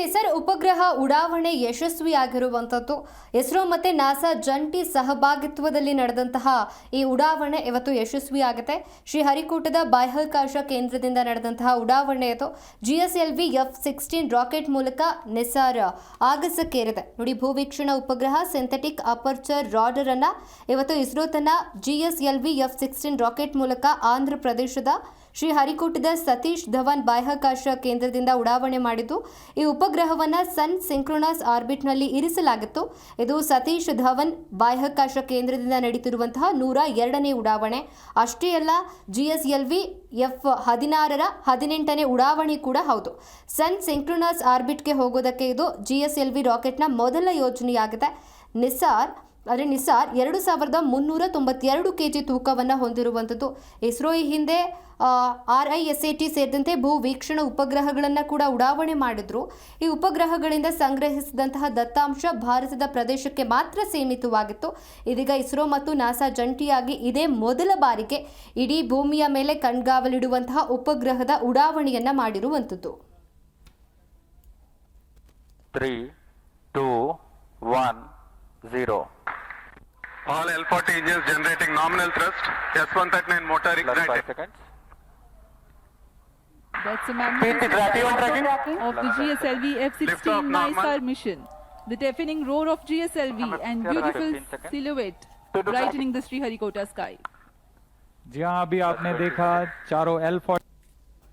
ನಿಸರ್ ಉಪಗ್ರಹ ಉಡಾವಣೆ ಯಶಸ್ವಿಯಾಗಿರುವಂಥದ್ದು. ಇಸ್ರೋ ಮತ್ತೆ ನಾಸಾ ಜಂಟಿ ಸಹಭಾಗಿತ್ವದಲ್ಲಿ ನಡೆದಂತಹ ಈ ಉಡಾವಣೆ ಇವತ್ತು ಯಶಸ್ವಿಯಾಗುತ್ತೆ. ಶ್ರೀಹರಿಕೋಟದ ಬಾಹ್ಯಾಕಾಶ ಕೇಂದ್ರದಿಂದ ನಡೆದಂತಹ ಉಡಾವಣೆ ಇದು. G S L V F sixteen rocket ಮೂಲಕ ನಿಸಾರ್ ಆಗಸಕ್ಕೇರಿದೆ. ನೋಡಿ ಭೂವೀಕ್ಷಣ ಉಪಗ್ರಹ ಸಿಂಥೆಟಿಕ್ ಅಪರ್ಚರ್ ರಾಡರ್ ಅನ್ನ ಇವತ್ತು ಇಸ್ರೋ ತನ್ನ G S L V F sixteen rocket ಮೂಲಕ ಆಂಧ್ರ ಪ್ರದೇಶದ ಶ್ರೀಹರಿಕೋಟದ ಸತೀಶ್ ಧವನ್ ಬಾಹ್ಯಾಕಾಶ ಕೇಂದ್ರದಿಂದ ಉಡಾವಣೆ ಮಾಡಿದ್ದು, ಈ ಉಪಗ್ರಹವನ್ನು ಸನ್ ಸಿಂಕ್ರೋನಸ್ ಆರ್ಬಿಟ್ನಲ್ಲಿ ಇರಿಸಲಾಗಿತ್ತು. ಇದು ಸತೀಶ್ ಧವನ್ ಬಾಹ್ಯಾಕಾಶ ಕೇಂದ್ರದಿಂದ ನಡೀತಿರುವಂತಹ ನೂರ ಎರಡನೇ ಉಡಾವಣೆ. ಅಷ್ಟೇ ಅಲ್ಲ G S L V F ಹದಿನಾರರ ಹದಿನೆಂಟನೇ ಉಡಾವಣೆ ಕೂಡ ಹೌದು. ಸನ್ ಸಿಂಕ್ರೋನಸ್ ಆರ್ಬಿಟ್ಗೆ ಹೋಗೋದಕ್ಕೆ ಇದು ಜಿ ಎಸ್ ಎಲ್ ವಿ ರಾಕೆಟ್ನ ಮೊದಲ ಯೋಜನೆಯಾಗಿದೆ. ನಿಸಾರ್ ಅಂದರೆ ನಿಸಾರ್ ಎರಡು ಸಾವಿರದ ಮುನ್ನೂರ ತೊಂಬತ್ತೆರಡು ಕೆ ಜಿ ತೂಕವನ್ನು ಹೊಂದಿರುವಂಥದ್ದು. ಇಸ್ರೋ ಈ ಹಿಂದೆ R I S A T ಸೇರಿದಂತೆ ಭೂ ವೀಕ್ಷಣಾ ಉಪಗ್ರಹಗಳನ್ನು ಕೂಡ ಉಡಾವಣೆ ಮಾಡಿದ್ರು. ಈ ಉಪಗ್ರಹಗಳಿಂದ ಸಂಗ್ರಹಿಸಿದಂತಹ ದತ್ತಾಂಶ ಭಾರತದ ಪ್ರದೇಶಕ್ಕೆ ಮಾತ್ರ ಸೀಮಿತವಾಗಿತ್ತು. ಇದೀಗ ಇಸ್ರೋ ಮತ್ತು ನಾಸಾ ಜಂಟಿಯಾಗಿ ಇದೇ ಮೊದಲ ಬಾರಿಗೆ ಇಡೀ ಭೂಮಿಯ ಮೇಲೆ ಕಣ್ಗಾವಲಿಡುವಂತಹ ಉಪಗ್ರಹದ ಉಡಾವಣೆಯನ್ನು ಮಾಡಿರುವಂಥದ್ದು. Three two one. All L40 engines generating nominal thrust. S139 motor Plus five ignited. seconds. That's a Speed magnificent tracking on tracking. of the GSLV Lift off F-16 normal. NISAR mission. The deafening roar of GSLV Number and seven, beautiful 15 seconds. silhouette To the brightening the Sriharikota sky. जी हाँ अभी आपने देखा चारों L forty